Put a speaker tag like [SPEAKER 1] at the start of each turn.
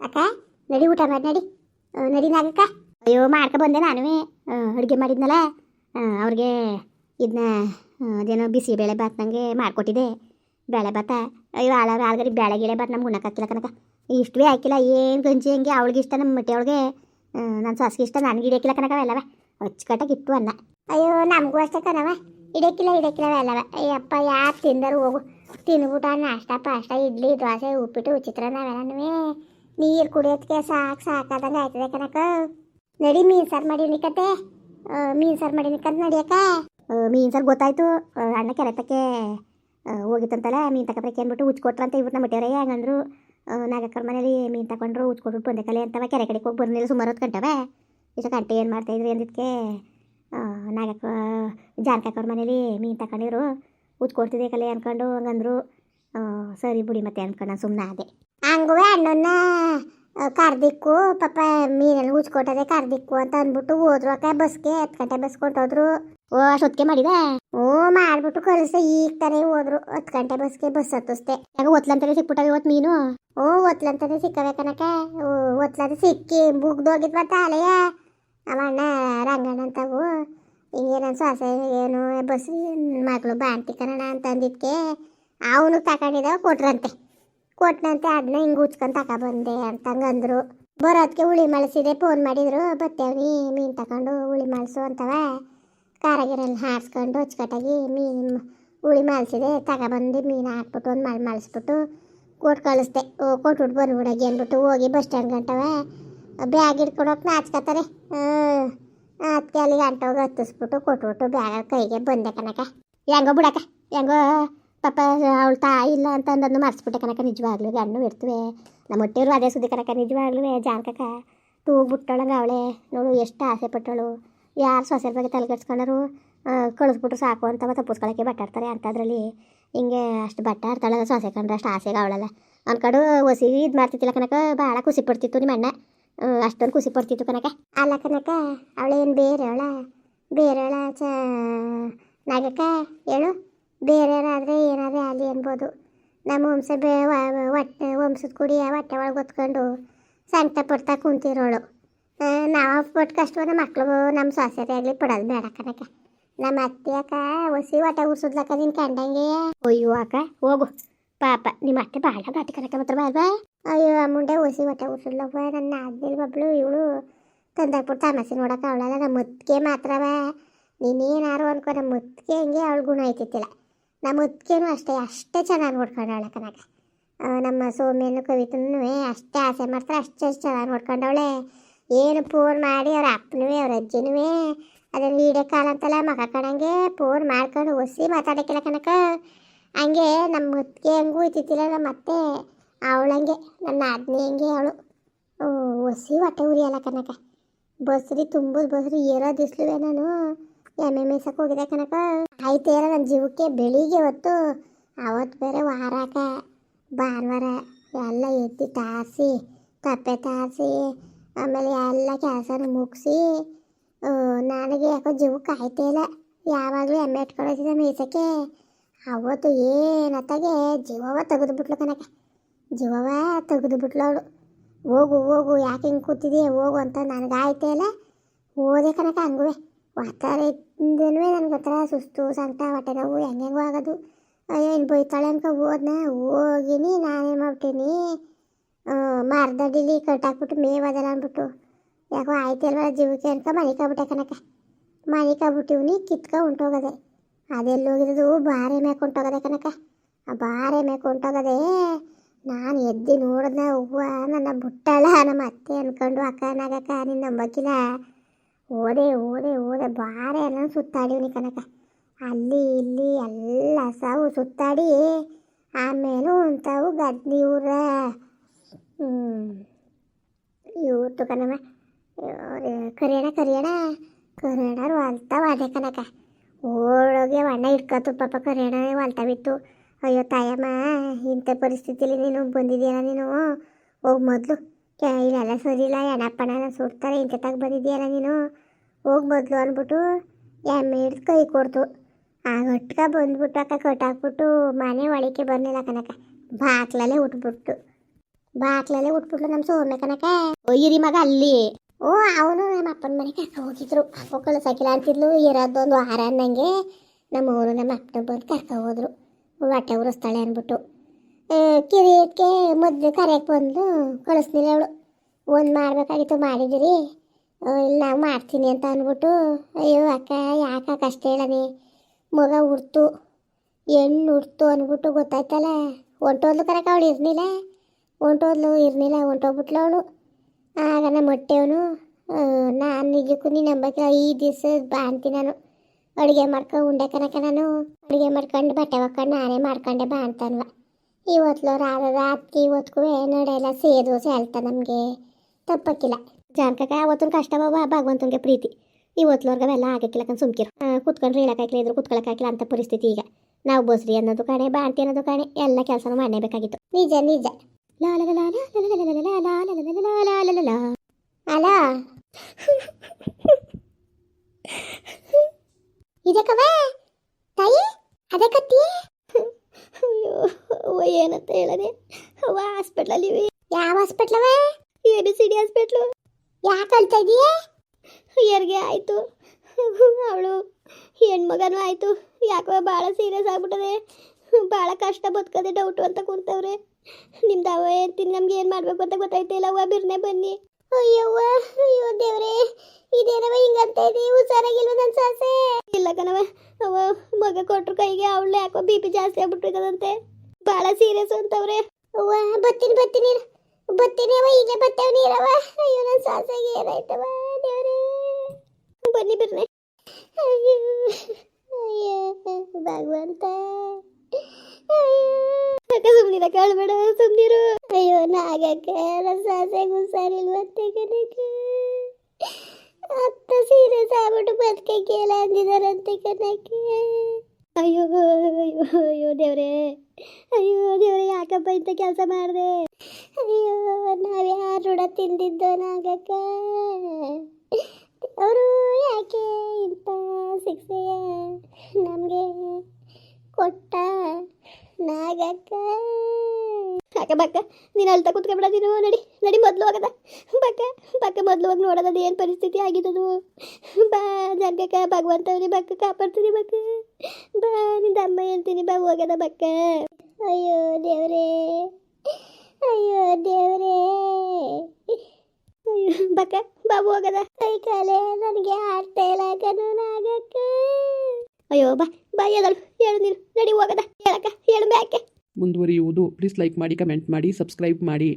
[SPEAKER 1] ಅಕ್ಕ ನಡಿ ಊಟ ಮಾಡಿ, ನಡಿ. ನಡಿ ಅಯ್ಯೋ, ಮಾಡ್ಕೊ ಬಂದೆ ನಾನುವೇ. ಅಡುಗೆ ಮಾಡಿದ್ನಲ್ಲ ಅವ್ರಿಗೆ ಇದನ್ನ ಅದೇನೋ ಬಿಸಿ ಬೇಳೆ ಭಾತ್ ನನಗೆ ಮಾಡಿಕೊಟ್ಟಿದ್ದೆ ಬೇಳೆ ಭಾತ ಅಯ್ಯೋ, ಆಳ ಆಳ್ಗರಿ ಬೇಳೆ ಗಿಳೆ ಭಾತ್ ನಮ್ಗೆ ಉಣ್ಣಕ್ಕಾಗಿಲ್ಲ ಕನಕ ಇಷ್ಟವೇ ಹಾಕಿಲ್ಲ, ಏನು ಗಂಜಿ ಹಂಗೆ ಅವಳಿಗೆ ಇಷ್ಟ ನಮ್ಮ ಮಟ್ಟೆ ನನ್ನ ಸಾಸಿಗೆ ಇಷ್ಟ, ನನಗೆ ಹಿಡಿಯಕ್ಕಿಲ್ಲ ಕನಕ ಎಲ್ಲವ ಅಚ್ಚುಕಟ್ಟಾಗಿ ಇಟ್ಟು ಅನ್ನ. ಅಯ್ಯೋ, ನಮಗೂ ಅಷ್ಟೇ ಕಣವ. ಇಡಕ್ಕಿಲ್ಲ ಇಡಕ್ಕಿಲ್ಲವ ಎಲ್ಲವ ಅಯ್ಯಪ್ಪ ಯಾರು ತಿಂದರು ಹೋಗು. ತಿನ್ಬಿಟ್ಟು ನಾಷ್ಟ, ಪಾಷ್ಟ, ಇಡ್ಲಿ, ದೋಸೆ, ಉಪ್ಪಿಟ್ಟು ಚಿತ್ರಾನ್ನ ಅವೆಲ್ಲನೂ ನೀರು ಕುಡಿಯೋದಕ್ಕೆ ಸಾಕು ಸಾಕಾದಂಗೆ ಆಯ್ತದೆ ಕನಕ ನಡಿ ಮೀನು ಸಾರು ಮಾಡಿ ನಿಕತ್ತೆ ಮೀನು ಸಾರು ಮಾಡಿ ನಿಕ್ಕಂತ ನಡಿಯಕ್ಕ ಮೀನು ಸಾರು ಗೊತ್ತಾಯ್ತು. ಅಣ್ಣ ಕೆರೆತಕ್ಕೆ ಹೋಗಿತ್ತಂತಲ್ಲ, ಮೀನು ತಗೊಬರಕ್ಕೆ ಅಂದ್ಬಿಟ್ಟು ಉಚ್ಕೊಟ್ರಂತ ಇವ್ರು ನಮ್ಮ ಮಟ್ಟಿಯವ್ರೆ ಹಂಗಂದ್ರು. ನಾಗಕ್ಕರ ಮನೇಲಿ ಮೀನು ತಗೊಂಡ್ರು ಉಚ್ಕೊಟ್ಬಿಟ್ಟು ಬಂದೆ ಕಲೆ ಅಂತವ. ಕೆರೆ ಕಡೆಗೆ ಹೋಗಿ ಬರ್ನಿಲ್ಲ ಸುಮಾರು ಹೊತ್ತು ಗಂಟವೆ ಇಷ್ಟ ಗಂಟೆ ಏನು ಮಾಡ್ತಾಯಿದ್ರು ಅಂದಿದ್ದಕ್ಕೆ ನಾಗಕ್ಕ, ಜಾನಕಕ್ಕವ್ರ ಮನೇಲಿ ಮೀನು ತಗೊಂಡಿದ್ರು ಉಚ್ಕೊಡ್ತಿದ್ದೆ ಕಲೆ ಅಂದ್ಕೊಂಡು ಹಂಗಂದ್ರು. ಸರಿ ಬಿಡಿ ಮತ್ತೆ ಅಂದ್ಕೊಂಡು ನಾನು ಸುಮ್ಮನೆ ಅದೇ ಹಂಗೂ ಅಣ್ಣನ ಕರ್ದಿಕ್ಕು ಪಾಪ ಮೀನೆಲ್ಲ ಉಚ್ಕೊಟ್ಟದೆ ಕರ್ದಿಕ್ಕು ಅಂತ ಅಂದ್ಬಿಟ್ಟು ಹೋದ್ರು. ಅಕ್ಕ ಬಸ್ಗೆ ಹತ್ತು ಗಂಟೆ ಬಸ್ ಕೊಟ್ಟೋದ್ರು ಓ ಅಷ್ಟೊತ್ತಿಗೆ ಮಾಡಿದೆ? ಓ ಮಾಡ್ಬಿಟ್ಟು ಕಳಿಸ್ದೆ ಈಗ ತಾನೇ ಹೋದ್ರು. ಹತ್ತು ಗಂಟೆ ಬಸ್ಗೆ ಬಸ್ ಹತ್ತಿಸ್ದೆ ಯಾಕೆ ಒತ್ಲಂತಾನೆ ಸಿಕ್ಬಿಟ್ಟಾಗ ಇವತ್ತು ಮೀನು? ಓ ಒತ್ಲಂತಾನೆ ಸಿಕ್ಕವೆ ಕನಕ ಓ ಒತ್ಲಂತ ಸಿಕ್ಕಿ ಮುಗ್ದೋಗಿದ್ ಮತ್ತೆ ಅಲೆಯ ಅವ ಅಣ್ಣ ರಂಗಣ್ಣ ಅಂತವು ಹಿಂಗೆ ನನ್ನ ಸೊಸೆ ಏನು ಬಸ್ ಮಗಳು ಬಾಂತಿ ಕನ್ನಡ ಅಂತ ಅಂದಿದ್ಕೆ ಅವನು ತಗೊಂಡಿದ್ದಾವ ಕೊಟ್ರಂತೆ. ಕೊಟ್ಟನಂತೆ ಅದನ್ನ ಹಿಂಗೆ ಉಚ್ಕೊಂಡು ತಗೊಬಂದೆ ಬಂದೆ ಅಂತಂಗಂದ್ರು ಬರೋದಕ್ಕೆ ಹುಳಿ ಮಳಸಿದೆ ಫೋನ್ ಮಾಡಿದ್ರು ಬತ್ತೇವ್ನಿ ಮೀನು ತಗೊಂಡು ಹುಳಿ ಮಳಸು ಅಂತವ. ಕಾರಾಗಿರಲ್ಲಿ ಹಾರಿಸ್ಕೊಂಡು ಅಚ್ಚುಕಟ್ಟಾಗಿ ಮೀನು ಹುಳಿ ಮಳಸಿದೆ ತಗೊಬಂದು ಮೀನು ಹಾಕ್ಬಿಟ್ಟು ಒಂದು ಮಳೆ ಮಳಿಸ್ಬಿಟ್ಟು ಕೊಟ್ಟು ಕಳಿಸ್ದೆ. ಓ ಕೊಟ್ಬಿಟ್ಟು ಬಂದ್ಬಿಡಾಗಿ ಅಂದ್ಬಿಟ್ಟು ಹೋಗಿ ಬಸ್ ಸ್ಟ್ಯಾಂಡ್ ಗಂಟವ. ಬ್ಯಾಗ್ ಹಿಡ್ಕೊಂಡು ಹೋಗಿ ನಾಚ್ಕೊತಾರೆ ಅದಕ್ಕೆ ಅಲ್ಲಿಗೆ ಗಂಟೋಗಿ ಹತ್ತಿಸ್ಬಿಟ್ಟು ಕೊಟ್ಬಿಟ್ಟು ಬ್ಯಾಗ ಕೈಗೆ ಬಂದೆ ಕನಕ ಹೆಂಗೋ ಬಿಡಕ ಹೆಂಗೋ ಪಾಪ, ಅವಳು ತಾಯಿ ಇಲ್ಲ ಅಂತ ಅಂದನ್ನು ಮರ್ಸ್ಬಿಟ್ಟೆ ಕನಕ ನಿಜವಾಗ್ಲೂ. ಗಣ್ಣು ಇರ್ತವೆ ನಮ್ಮ ಹೊಟ್ಟೆಯವರು ಅದೇ ಸುದ್ದಿ ಕನಕ ನಿಜವಾಗ್ಲೂ ಜಾನಕಕ ತೂ ಬಿಟ್ಟೊಳಗೆ ಅವಳೆ. ನೋಡು, ಎಷ್ಟು ಆಸೆ ಪಟ್ಟಳು. ಯಾರು ಸೊಸೆ ಬಗ್ಗೆ ತಲೆಗೆಡ್ಸ್ಕೊಂಡರು ಕಳಿಸ್ಬಿಟ್ರು ಸಾಕು ಅಂತ ತಪ್ಪಿಸ್ಕೊಳಕ್ಕೆ ಬಟ್ಟಾಡ್ತಾರೆ ಅಂಥದ್ರಲ್ಲಿ. ಹಿಂಗೆ ಅಷ್ಟು ಬಟ್ಟ ಆಡ್ತಾಳೆ ಸೊಸೆ ಕಂಡ್ರೆ, ಅಷ್ಟು ಆಸೆಗೆ ಅವಳಲ್ಲ. ಅನ್ಕೊಂಡು ಹೊಸಿ ಇದು ಮಾಡ್ತಿತ್ತಿಲ್ಲ ಕನಕ ಭಾಳ ಖುಷಿ ಪಡ್ತಿತ್ತು ನಿಮ್ಮ ಅಣ್ಣ. ಅಷ್ಟೊಂದು ಖುಷಿ ಪಡ್ತಿತ್ತು ಕನಕ ಅಲ್ಲ ಕನಕ ಅವಳೇನು ಬೇರೆ ಅವಳ? ಬೇರೆ ಅವಳ ಚ ನಾಗಕ್ಕ, ಹೇಳು. ಬೇರೆಯವರಾದರೆ ಏನಾದರೂ ಆಗಲಿ ಅನ್ಬೋದು. ನಮ್ಮ ವಂಶ ಬೇ ಹೊಟ್ಟೆ ವಂಶದ ಕುಡಿ ಹೊಟ್ಟೆ ಒಳಗೆ ಹೊತ್ಕೊಂಡು ಸಂಕಟ ಪಡ್ತಾ ಕುಂತಿರೋಳು. ನಾವು ಪಟ್ಟು ಕಷ್ಟವಾದ ಮಕ್ಕಳು ನಮ್ಮ ಸೊಸೆರೇ ಆಗಲಿ ಪಡೋದು ಬೇಡ ಕನಕ ನಮ್ಮ ಅತ್ತೆ ಅಕ್ಕ ಹೊಸಿ ಹೊಟ್ಟೆ ಉರ್ಸುದ್ಲಕ್ಕ ನಿನ್ನ ಕಂಡಂಗೆ? ಅಯ್ಯೋ ಅಕ್ಕ ಹೋಗು. ಪಾಪ ನಿಮ್ಮ ಅತ್ತೆ ಭಾಳ ಗಾಟಿ ಕರಕ ಮಾತ್ರ ಅಲ್ವಾ ಅಯ್ಯೋ ಮುಂಡೆ ಹೊಸಿ ಹೊಟ್ಟೆ ಉರ್ಸುದ್ಲಪ್ಪ ನನ್ನ ಆದ್ಮೇಲೆ ಒಬ್ಳು ಇವಳು ತಂದಾಗ್ಬಿಟ್ಟು ತಮಾಸೆ ನೋಡಕ್ಕ ಅವಳಲ್ಲ ನಮ್ಮ ಮುತ್ತಿಗೆ ಮಾತ್ರವ ನೀನೇನಾರು ಅನ್ಕೋ ನಮ್ಮ ಮುತ್ತಿಗೆ ಹಂಗೆ ಅವಳು ಗುಣ ಐತಿತ್ತಿಲ್ಲ. ನಮ್ಮ ಉತ್ಕೇನು ಅಷ್ಟೇ ಅಷ್ಟೇ ಚೆನ್ನಾಗಿ ನೋಡ್ಕೊಂಡವಳೆ ಕನಕ ನಮ್ಮ ಸೌಮ್ಯನು ಕವಿತನೂ ಅಷ್ಟೇ ಆಸೆ ಮಾಡ್ತಾರೆ, ಅಷ್ಟೇ ಚೆನ್ನಾಗಿ ನೋಡ್ಕೊಂಡವಳೆ ಏನು ಫೋನ್ ಮಾಡಿ ಅವ್ರ ಅಪ್ಪನೂ, ಅವ್ರ ಅಜ್ಜಿನೂ, ಅದನ್ನು ವೀಡಿಯೋ ಕಾಲ ಅಂತಲ್ಲ ಮಗ ಕಣಂಗೆ ಫೋನ್ ಮಾಡ್ಕೊಂಡು ಒಸಿ ಮಾತಾಡೋಕ್ಕಿಲ್ಲ ಕನಕ ಹಂಗೆ ನಮ್ಮ ಮುತ್ತಿಗೆ ಹೆಂಗೂ ಇತ್ತಿಲ್ಲ ನಮ್ಮ ಅತ್ತೆ ಅವಳಂಗೆ ನನ್ನ ಆದ್ನಿ ಹಂಗೆ ಅವಳು. ಒಸಿ ಹೊಟ್ಟೆ ಉರಿಯಲ್ಲ ಕನಕ ಬಸ್ರಿ, ತುಂಬದ ಬಸ್ರಿ, ಏರೋ ದಿಸ್ಲುವೆ ನಾನು. ಎಮ್ಮೆ ಮೇಯ್ಸಕ್ಕೆ ಹೋಗಿದೆ ಕನಕ ಆಯ್ತೇರ ನನ್ನ ಜೀವಕ್ಕೆ ಬೆಳಿಗ್ಗೆ ಹೊತ್ತು, ಅವತ್ತು ಬೇರೆ ವಾರಾಕ, ಭಾನುವಾರ ಎಲ್ಲ ಎತ್ತಿ ತಾರಿಸಿ, ತಪ್ಪೆ ತಾರಿಸಿ, ಆಮೇಲೆ ಎಲ್ಲ ಕೆಲಸ ಮುಗಿಸಿ ನನಗೆ ಯಾಕೋ ಜೀವಕ್ಕೆ ಆಯ್ತೇ ಇಲ್ಲ. ಯಾವಾಗಲೂ ಎಮ್ಮೆ ಇಟ್ಕೊಳ್ಳೋದಿದೆ ಮೇಯ್ಸಕ್ಕೆ ಅವತ್ತು ಏನತ್ತಾಗೆ, ಜೀವವ ತೆಗೆದುಬಿಟ್ಲು ಕನಕ ಜೀವವ ತೆಗೆದುಬಿಟ್ಲು ಅವಳು. ಹೋಗು ಹೋಗು, ಯಾಕೆ ಹಿಂಗೆ ಕೂತಿದೀಯ, ಹೋಗು ಅಂತ ನನಗೆ ಆಯ್ತೇ ಇಲ್ಲ. ಹೋದೆ ಕನಕ ಹಂಗುವೆ. ವಾತಾವರಣದಿಂದನೂ ನನಗೆ ಒಂಥರ ಸುಸ್ತು, ಸಂಕಟ, ಹೊಟ್ಟೆ ನೋವು, ಹೆಂಗೆಂಗೋ ಆಗೋದು. ಅಯ್ಯೋ ಇನ್ನು ಬೈತಾಳೆ ಅನ್ಕೊ, ಹೋದ್ನ, ಹೋಗಿನಿ, ನಾನೇ ಮಾಡ್ಬಿಟ್ಟೀನಿ ಮಾರ್ದಡಿಲಿ ಕಟ್ಟಾಕ್ಬಿಟ್ಟು ಮೇವದಲ್ಲ ಅಂದ್ಬಿಟ್ಟು ಯಾಕೋ ಆಯ್ತಲ್ವ ಜೀವಕ್ಕೆ ಅನ್ಕ ಮನಿಕಾಬಿಟ್ಟೆ ಕನಕ ಮನಿಕಾಬಿಟ್ಟಿವ್ನಿ ಕಿತ್ಕ ಹೊಂಟೋಗದೆ ಅದೆಲ್ಲ ಹೋಗಿರೋದು ಬಾರೆ ಮೇಕ್ ಹೊಂಟೋಗದೆ ಕನಕ ಆ ಬಾರೆ ಮೇಕ್ ಹೊಂಟೋಗದೆ ನಾನು ಎದ್ದು ನೋಡಿದ್ನ ಹೂವ ನನ್ನ ಬುಟ್ಟಳ, ನಮ್ಮ ಅತ್ತೆ ಅನ್ಕೊಂಡು ಅಕ್ಕ ನಾಗಕ್ಕ ನಿನ್ನ ನಂಬಕ್ಕಿಲ್ಲ ಓದೆ ಓದೆ ಓದೆ, ಬಾರೆ ಎಲ್ಲ ಸುತ್ತಾಡಿವ್ನಿ ಕನಕ. ಅಲ್ಲಿ ಇಲ್ಲಿ ಎಲ್ಲ ಸಾವು ಸುತ್ತಾಡಿ, ಆಮೇಲೆ ಅಂತವು ಗದ್ದಿ ಊರ. ಇವ್ರದ್ದು ಕಣವ ಕರಿಯಣ ಕರಿಯಣ, ಕರಿಯಣರು ಅಲ್ತಾವ ಅದೇ ಕನಕ. ಓಡೋಗಿ ಅಣ್ಣ ಇಟ್ಕೊತು ಪಾಪ ಕರಿಯಣ ಹೊಲ್ತಾವಿತ್ತು ಅಯ್ಯೋ ತಾಯಮ್ಮ, ಇಂಥ ಪರಿಸ್ಥಿತಿಲಿ ನೀನು ಬಂದಿದ್ದೀಯಲ್ಲ ನೀನು? ಹೋಗಿ ಮೊದಲು. ಇಲ್ಲೆಲ್ಲ ಸರಿ ಇಲ್ಲ ಎಣ್ಣಪ್ಪಣ್ಣ ಸುಡ್ತಾರೆ, ಇಂಥ ತಗ ಬಂದಿದ್ದೀಯಲ್ಲ ನೀನು? ಹೋಗಿ ಮೊದಲು ಅಂದ್ಬಿಟ್ಟು ಎಮ್ಮೆ ಕೈ ಕೊಡ್ತು. ಆ ಗಟ್ಕ ಬಂದ್ಬಿಟ್ಟು ಅಕ್ಕ ಕಟ್ಟಾಕ್ಬಿಟ್ಟು ಮನೆ ಒಳಕ್ಕೆ ಬರಲಿಲ್ಲ ಕನಕ ಬಾಕ್ಲಲ್ಲೇ ಉಟ್ಬಿಟ್ಟು ಬಾಕ್ಲಲ್ಲೇ ಉಟ್ಬಿಟ್ಲು ನಮ್ಮ ಸೋಮೆ ಕನಕ ಓಯಿರಿ ಮಗ ಅಲ್ಲಿ. ಓ, ಅವನು ನಮ್ಮ ಅಪ್ಪನ ಮನೆಗೆ ಹೋಗಿದ್ರು. ಅಪ್ಪ ಕಳ್ಸಕ್ಕಿಲ್ಲ ಅಂತಿದ್ಲು. ಇರೋದೊಂದು ವಾರ ಅನ್ನಂಗೆ ನಮ್ಮ ಅವನು ನಮ್ಮ ಅಪ್ಪನ ಬಂದು ಕರ್ಕೊ ಹೋದ್ರು. ಹೊಟ್ಟೆ ಉರಿಸ್ತಾಳೆ ಅಂದ್ಬಿಟ್ಟು. ಕಿರಿಯಕ್ಕೆ ಮೊದಲು ಕರೆಯಕ್ಕೆ ಬಂದು ಕಳಿಸ್ಲಿಲ್ಲ ಅವಳು. ಒಂದು ಮಾಡ್ಬೇಕಾಗಿತ್ತು, ಮಾಡಿದಿರಿ. ಇಲ್ಲ, ಮಾಡ್ತೀನಿ ಅಂತ ಅಂದ್ಬಿಟ್ಟು, ಅಯ್ಯೋ, ಅಕ್ಕ, ಯಾಕೆ ಕಷ್ಟ ಹೇಳನೆ ಮಗ ಹುಡ್ತು, ಹೆಣ್ಣು ಹುಡ್ತು ಅಂದ್ಬಿಟ್ಟು ಗೊತ್ತಾಯ್ತಲ್ಲ. ಹೊಂಟೋದ್ಲು ಕರಕ ಅವಳು ಇರಲಿಲ್ಲ. ಹೊಂಟೋದ್ಲು ಇರಲಿಲ್ಲ ಹೊಂಟೋಗ್ಬಿಟ್ಲು ಅವಳು. ಆಗ ನಮ್ಮ ಹೊಟ್ಟೆವನು ನಾನು ನಿಜಕ್ಕೂ ನೀನು ನಂಬಕ್ಕಿಲ್ಲ ಈ ದಿವಸ ಬಾ ಅಂತೀನಿ ನಾನು. ಅಡುಗೆ ಮಾಡ್ಕೊಂಡು ಉಂಡೆ ಕನಕ ನಾನು. ಅಡುಗೆ ಮಾಡ್ಕೊಂಡು ಬಟ್ಟೆ ಒಕ್ಕೊಂಡು ನಾನೇ ಮಾಡ್ಕೊಂಡೆ ಬಾ ಅಂತನ್ವ. ಇವತ್ತು ರಾತ್ರಿ ರಾತ್ರಿ ಇವತ್ತಿಗೂ ನಡೆಯಲ್ಲ ಸೇದು ಸೇಳ್ತ ನಮಗೆ. ತಪ್ಪಕ್ಕಿಲ್ಲ. ಜಾನ್ಕಕ ಅವತ್ತಿನ ಕಷ್ಟ ಬಾಬಾ ಭಗವಂತನಿಗೆ ಪ್ರೀತಿ. ಇವತ್ತುವರ್ಗೆ ಅವೆಲ್ಲ ಆಗಕ್ಕಿಲ್ಲ ಕಣ್ ಸುಮ್ಕಿರು. ಕುತ್ಕೊಂಡ್ರೆ ಹೇಳೋಕ್ಕಾಗಿಲ್ಲ ಇದ್ರು ಕುತ್ಕೊಳ್ಳೋಕ್ಕಾಗಿಲ್ಲ ಅಂತ ಪರಿಸ್ಥಿತಿ ಈಗ. ನಾವು ಬಸ್ರಿ ಅನ್ನೋದು ಕಾಣೆ ಬಾಂತಿ ಅನ್ನೋದು ಕಾಣೆ, ಎಲ್ಲ ಕೆಲಸನೂ ಮಾಡಲೇಬೇಕಾಗಿತ್ತು. ನಿಜ ನಿಜ. ಲಾ ಯಾಕೆ ಅಳ್ತಾ ಇದೀಯ? ಆಯ್ತು ಆಯಿತು. ಅವಳು ಹೆಣ್ಮಗನೂ ಆಯಿತು. ಯಾಕೋ ಭಾಳ ಸೀರಿಯಸ್ ಆಗ್ಬಿಟ್ಟದೆ. ಭಾಳ ಕಷ್ಟ ಬದುಕದೆ ಡೌಟು ಅಂತ ಕುಂತವ್ರೆ ನಿಮ್ದು ಅವ ಹೇಳ್ತೀನಿ ನಮ್ಗೆ ಏನು ಮಾಡಬೇಕು ಅಂತ ಗೊತ್ತಾಯ್ತಿಲ್ಲ ಅವ್ವ? ಬಿರ್ನೆ ಬನ್ನಿ. ಅಯ್ಯವ್ವ, ಅಯ್ಯೋ ದೇವ್ರೆ. ಇದೇನವ ಹಿಂಗಂತ ಇದೆ? ಹುಷಾರಾಗಿಲ್ವ ನನ್ನ ಸಾಸೆ? ಇಲ್ಲ ಕಣವ ಅವ ಮಗ ಕೊಟ್ರು ಕೈಗೆ ಅವಳು ಯಾಕೋ ಬಿ ಪಿ ಜಾಸ್ತಿ ಆಗ್ಬಿಟ್ಟಿದಂತೆ ಭಾಳ ಸೀರಿಯಸ್ ಅಂತವ್ರೆ. ಅವ್ವ ಬತ್ತೀನಿ ಬತ್ತೀನಿ ಇರು. ಬತ್ತೀನಿ ಅವ ಈಗಲೇ ಬತ್ತೇವ ನೀರವ ಅಯ್ಯೋ ನನ್ನ ಸಾಸಾಗಿ ಏನಾಯ್ತವ ದೇವ್ರೇ. ಬನ್ನಿ ಬಿರ್ನೆ ಅಯ್ಯೋ ಅಯ್ಯೋ, ಭಗವಂತ. ಅಕ್ಕ ಸುಮ್ಮನಿರ ಕೇಳಬೇಡ ಸುಮ್ಮನಿರು ಅಯ್ಯೋ, ನಾಗಕ್ಕೆ ನನ್ನ ಸಾಸೆಗೂ ಹುಷಾರಿಲ್ವಂತೆ ಕನಕ ಅತ್ತ ಸೀರಿಯಸ್ ಆಗ್ಬಿಟ್ಟು ಬದುಕೆ ಕೇಳ ಅಂದಿದಾರಂತೆ ಕನಕ್ಕೆ ಅಯ್ಯೋ ಅಯ್ಯೋ ಅಯ್ಯೋ, ದೇವ್ರೇ. ಅಯ್ಯೋ, ದೇವ್ರೇ, ಯಾಕಪ್ಪ ಇಂಥ ಕೆಲಸ ಮಾಡಿದೆ? ಅಯ್ಯೋ, ನಾವು ಯಾರು ಋಣ ತಿಂದಿದ್ದು ನಾಗಕ್ಕ? ಅವರು ಯಾಕೆ ಇಂಥ ಶಿಕ್ಷೆ ನಮಗೆ ಕೊಟ್ಟ ನಾಗಕ್ಕ? ಅಕ್ಕ ಬಕ್ಕ, ನೀನು ಅಳ್ತಾ ಕುತ್ಕೊಬೇಡ ನೀನು? ನಡಿ ನಡಿ ಮೊದಲು ಹೋಗದ. ಬಕ್ಕ ಬಕ್ಕ ಮೊದಲು ಹೋಗಿ ನೋಡೋದದು ಏನು ಪರಿಸ್ಥಿತಿ ಆಗಿದ್ದದು ಬಾ ಜನ್ಗಕ್ಕ ಭಗವಂತವ್ರಿ ಬಕ್ಕ ಕಾಪಾಡ್ತೀನಿ ಬಕ್ಕ. ಬಾ, ನಿಂದ ಅಮ್ಮ ಹೇಳ್ತೀನಿ, ಬಾ, ಹೋಗದ ಬಕ್ಕ. ಅಯ್ಯೋ, ದೇವ್ರೇ. ಅಯ್ಯೋ ದೇವ್ರೇ. ಬಕ ಬಾಬು ಹೋಗದ. ಕೈ ಕಾಲೆ ನನಗೆ ಆಡ್ತಾ ಇಲ್ಲ ಕನು ನಾಗಕ್ಕ. ಅಯ್ಯೋ, ಬಾ ಬಾ ಹೇಳಳು ಹೇಳು ನೀನು, ನಡಿ ಹೋಗದ. ಹೇಳಕ್ಕ, ಹೇಳು, ಬ್ಯಾಕೆ.
[SPEAKER 2] ಮುಂದುವರಿಯುವುದು. ಪ್ಲೀಸ್ ಲೈಕ್ ಮಾಡಿ ಕಮೆಂಟ್ ಮಾಡಿ ಸಬ್ಸ್ಕ್ರೈಬ್ ಮಾಡಿ.